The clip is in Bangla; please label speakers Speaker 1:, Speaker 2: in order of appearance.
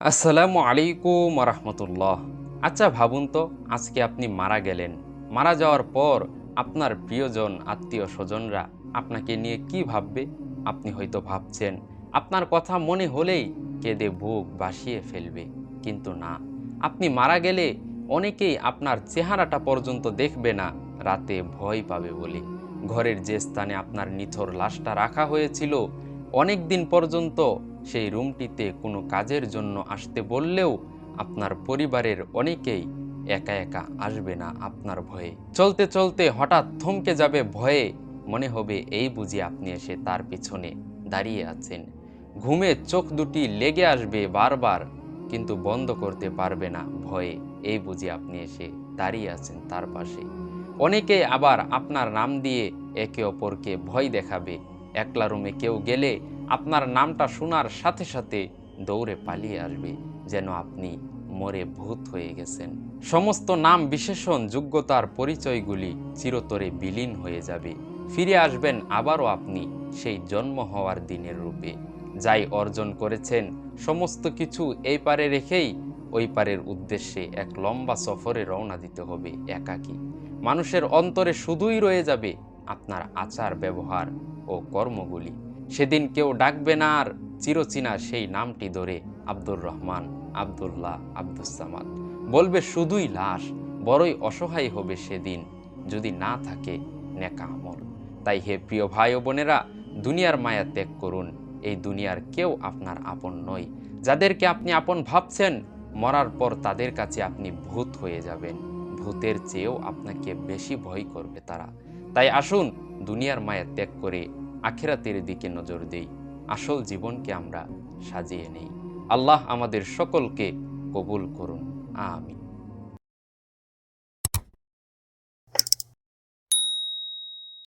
Speaker 1: আসসালামু আলাইকুম রহমতুল্লাহ আচ্ছা ভাবুন তো, আজকে আপনি মারা গেলেন। মারা যাওয়ার পর আপনার প্রিয়জন, আত্মীয় স্বজনরা আপনাকে নিয়ে কি ভাববে? আপনি হয়তো ভাবছেন, আপনার কথা মনে হলেই কেঁদে বুক বাসিয়ে ফেলবে। কিন্তু না, আপনি মারা গেলে অনেকেই আপনার চেহারাটা পর্যন্ত দেখবে না, রাতে ভয় পাবে বলে। ঘরের যে স্থানে আপনার নিথর লাশটা রাখা হয়েছিল অনেক দিন পর্যন্ত সেই রুমটিতে কোনো কাজের জন্য আসতে বললেও আপনার পরিবারের অনেকেই একা একা আসবে না আপনার ভয়ে। চলতে চলতে হঠাৎ থমকে যাবে ভয়ে, মনে হবে এই বুঝি আপনি এসে তার পিছনে দাঁড়িয়ে আছেন। ঘুমে চোখ দুটি লেগে আসবে বারবার, কিন্তু বন্ধ করতে পারবে না ভয়ে, এই বুঝি আপনি এসে দাঁড়িয়ে আছেন তার পাশে। অনেকে আবার আপনার নাম দিয়ে একে অপরকে ভয় দেখাবে একলা রুমে কেউ গেলে আপনার নামটা শোনার সাথে সাথে দৌড়ে পালিয়ে আসবে, যেন আপনি মরে ভূত হয়ে গেছেন। সমস্ত নাম বিশেষণ, যোগ্যতার পরিচয়গুলি চিরতরে বিলীন হয়ে যাবে। ফিরে আসবেন আবারও আপনি সেই জন্ম হওয়ার দিনের রূপে। যাই অর্জন করেছেন, সমস্ত কিছু এই পারে রেখেই ওই পারের উদ্দেশ্যে এক লম্বা সফরে রওনা দিতে হবে একাকী। মানুষের অন্তরে শুধুই রয়ে যাবে আপনার আচার, ব্যবহার ও কর্মগুলি। সেদিন কেউ ডাকবে না আর চিরচিনা সেই নামটি ধরে আব্দুর রহমান, আবদুল্লাহ আব্দুসামাদ বলবে, শুধুই লাশ, বড়ই অসহায় হবে সেদিন। যদি না থাকে নেকা আমল। তাই হে প্রিয় ভাই ও বোনেরা, দুনিয়ার মায়া ত্যাগ করুন। এই দুনিয়ার কেউ আপনার আপন নয়। যাদেরকে আপনি আপন ভাবছেন, মরার পর তাদের কাছে আপনি ভূত হয়ে যাবেন। ভূতের চেয়েও আপনাকে বেশি ভয় করবে তারা। তাই আসুন দুনিয়ার মায়া ত্যাগ করে আখেরাতের দিকে নজর দেই। আসল জীবনকে আমরা সাজিয়ে নেই। আল্লাহ আমাদের সকলকে কবুল করুন। আমিন।